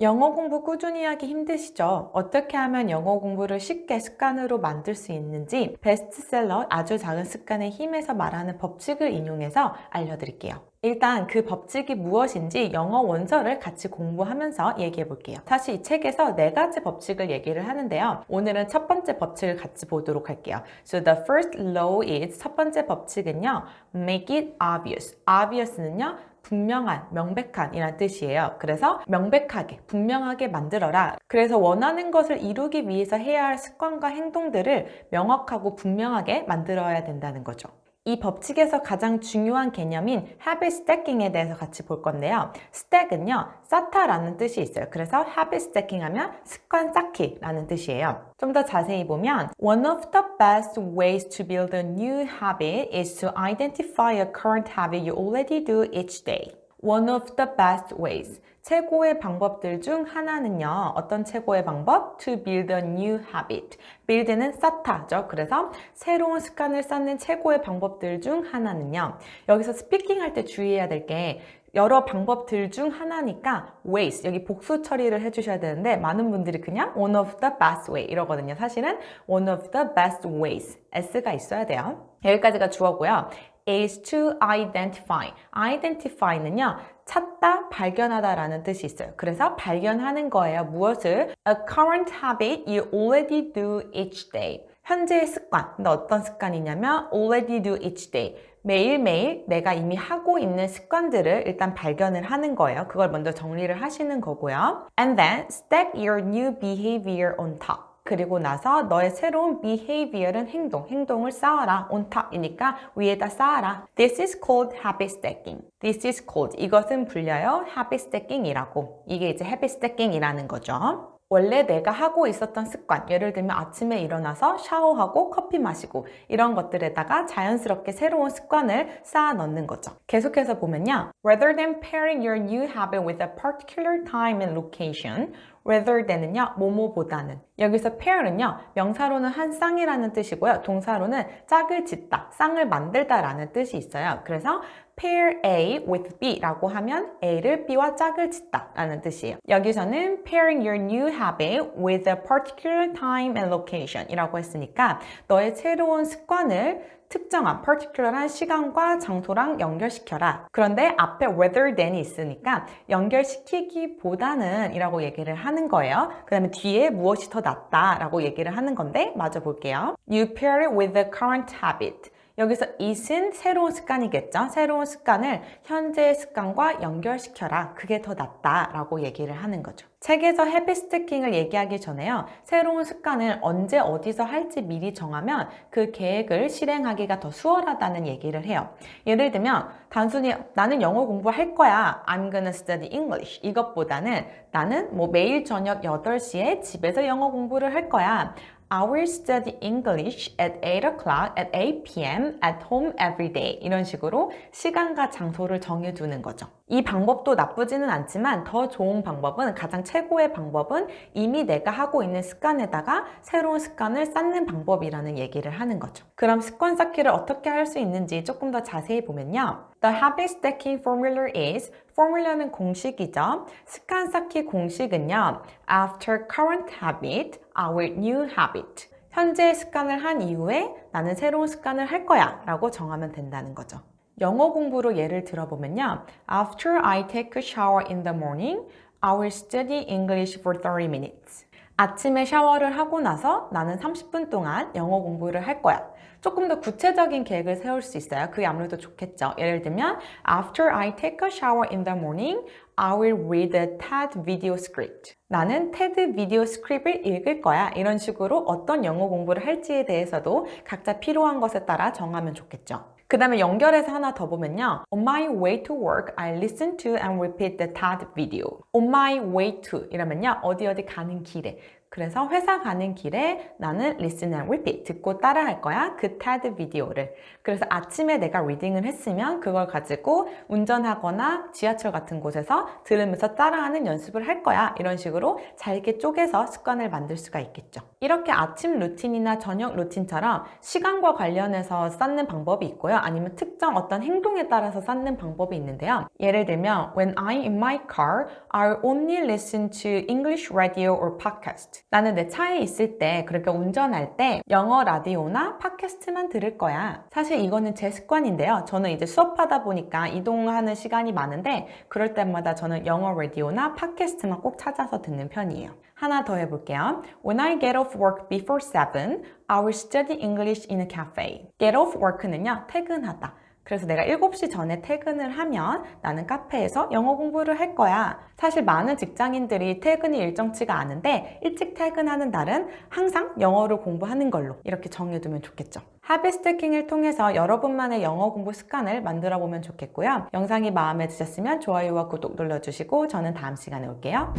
영어 공부 꾸준히 하기 힘드시죠? 어떻게 하면 영어 공부를 쉽게 습관으로 만들 수 있는지 베스트셀러 아주 작은 습관의 힘에서 말하는 법칙을 인용해서 알려드릴게요. 일단 그 법칙이 무엇인지 영어 원서를 같이 공부하면서 얘기해 볼게요. 사실 이 책에서 네 가지 법칙을 얘기를 하는데요. 오늘은 첫 번째 법칙을 같이 보도록 할게요. So the first law is 첫 번째 법칙은요. Make it obvious. obvious는요. 분명한, 명백한 이란 뜻이에요. 그래서 명백하게, 분명하게 만들어라. 그래서 원하는 것을 이루기 위해서 해야 할 습관과 행동들을 명확하고 분명하게 만들어야 된다는 거죠. 이 법칙에서 가장 중요한 개념인 habit stacking에 대해서 같이 볼 건데요. stack은요, 쌓다라는 뜻이 있어요. 그래서 habit stacking 하면 습관 쌓기라는 뜻이에요. 좀 더 자세히 보면 one of the best ways to build a new habit is to identify a current habit you already do each day. One of the best ways. 최고의 방법들 중 하나는요. 어떤 최고의 방법? To build a new habit. build는 쌓다죠. 그래서 새로운 습관을 쌓는 최고의 방법들 중 하나는요. 여기서 스피킹 할 때 주의해야 될 게 여러 방법들 중 하나니까 ways 여기 복수 처리를 해주셔야 되는데 많은 분들이 그냥 one of the best way 이러거든요. 사실은 one of the best ways s가 있어야 돼요. 여기까지가 주어고요. Is to identify. identify는요, 찾다, 발견하다라는 뜻이 있어요. 그래서 발견하는 거예요. 무엇을? A current habit you already do each day. 현재의 습관. 근데 어떤 습관이냐면 already do each day. 매일매일 내가 이미 하고 있는 습관들을 일단 발견을 하는 거예요. 그걸 먼저 정리를 하시는 거고요. And then stack your new behavior on top. 그리고 나서 너의 새로운 behavior은 행동, 행동을 쌓아라. on top이니까 위에다 쌓아라. This is called habit stacking. This is called. 이것은 불려요. habit stacking이라고. 이게 이제 habit stacking이라는 거죠. 원래 내가 하고 있었던 습관, 예를 들면 아침에 일어나서 샤워하고 커피 마시고 이런 것들에다가 자연스럽게 새로운 습관을 쌓아 넣는 거죠. 계속해서 보면요. Rather than pairing your new habit with a particular time and location, rather than은요, 뭐뭐보다는. 여기서 pair은요, 명사로는 한 쌍이라는 뜻이고요. 동사로는 짝을 짓다, 쌍을 만들다라는 뜻이 있어요. 그래서 pair A with B라고 하면 A를 B와 짝을 짓다 라는 뜻이에요. 여기서는 pairing your new habit with a particular time and location 이라고 했으니까 너의 새로운 습관을 특정한 particular한 시간과 장소랑 연결시켜라. 그런데 앞에 rather than이 있으니까 연결시키기보다는 이라고 얘기를 하는 거예요. 그 다음에 뒤에 무엇이 더 낫다 라고 얘기를 하는 건데 마저 볼게요. You pair it with the current habit. 여기서 it은 새로운 습관이겠죠. 새로운 습관을 현재의 습관과 연결시켜라. 그게 더 낫다라고 얘기를 하는 거죠. 책에서 헤비 스티킹을 얘기하기 전에요. 새로운 습관을 언제 어디서 할지 미리 정하면 그 계획을 실행하기가 더 수월하다는 얘기를 해요. 예를 들면 단순히 나는 영어 공부할 거야. I'm gonna study English. 이것보다는 나는 뭐 매일 저녁 8시에 집에서 영어 공부를 할 거야. I will study English at 8 o'clock at 8 p.m. at home every day. 이런 식으로 시간과 장소를 정해두는 거죠. 이 방법도 나쁘지는 않지만 더 좋은 방법은 가장 최고의 방법은 이미 내가 하고 있는 습관에다가 새로운 습관을 쌓는 방법이라는 얘기를 하는 거죠. 그럼 습관 쌓기를 어떻게 할 수 있는지 조금 더 자세히 보면요. The habit stacking formula is 포뮬러는 공식이죠. 습관 쌓기 공식은요. After current habit, our new habit. 현재 습관을 한 이후에 나는 새로운 습관을 할 거야 라고 정하면 된다는 거죠. 영어 공부로 예를 들어보면요. After I take a shower in the morning, I will study English for 30 minutes. 아침에 샤워를 하고 나서 나는 30분 동안 영어 공부를 할 거야. 조금 더 구체적인 계획을 세울 수 있어요. 그게 아무래도 좋겠죠. 예를 들면, After I take a shower in the morning, I will read the TED video script. 나는 테드 비디오 스크립을 읽을 거야. 이런 식으로 어떤 영어 공부를 할지에 대해서도 각자 필요한 것에 따라 정하면 좋겠죠. 그 다음에 연결해서 하나 더 보면요. On my way to work, I listen to and repeat the TED video. On my way to 이러면요. 어디 어디 가는 길에 그래서 회사 가는 길에 나는 listen and repeat 듣고 따라 할 거야 그 TED 비디오를. 그래서 아침에 내가 리딩을 했으면 그걸 가지고 운전하거나 지하철 같은 곳에서 들으면서 따라하는 연습을 할 거야. 이런 식으로 잘게 쪼개서 습관을 만들 수가 있겠죠. 이렇게 아침 루틴이나 저녁 루틴처럼 시간과 관련해서 쌓는 방법이 있고요. 아니면 특정 어떤 행동에 따라서 쌓는 방법이 있는데요. 예를 들면 When I'm in my car, I'll only listen to English radio or podcast 나는 내 차에 있을 때 그러니까 운전할 때 영어 라디오나 팟캐스트만 들을 거야 사실 이거는 제 습관인데요 저는 이제 수업하다 보니까 이동하는 시간이 많은데 그럴 때마다 저는 영어 라디오나 팟캐스트만 꼭 찾아서 듣는 편이에요 하나 더 해볼게요. When I get off work before 7, I will study English in a cafe. Get off work는요, 퇴근하다. 그래서 내가 7시 전에 퇴근을 하면 나는 카페에서 영어 공부를 할 거야. 사실 많은 직장인들이 퇴근이 일정치가 않은데 일찍 퇴근하는 날은 항상 영어를 공부하는 걸로 이렇게 정해두면 좋겠죠. 하비 스태킹을 통해서 여러분만의 영어 공부 습관을 만들어 보면 좋겠고요. 영상이 마음에 드셨으면 좋아요와 구독 눌러주시고 저는 다음 시간에 올게요.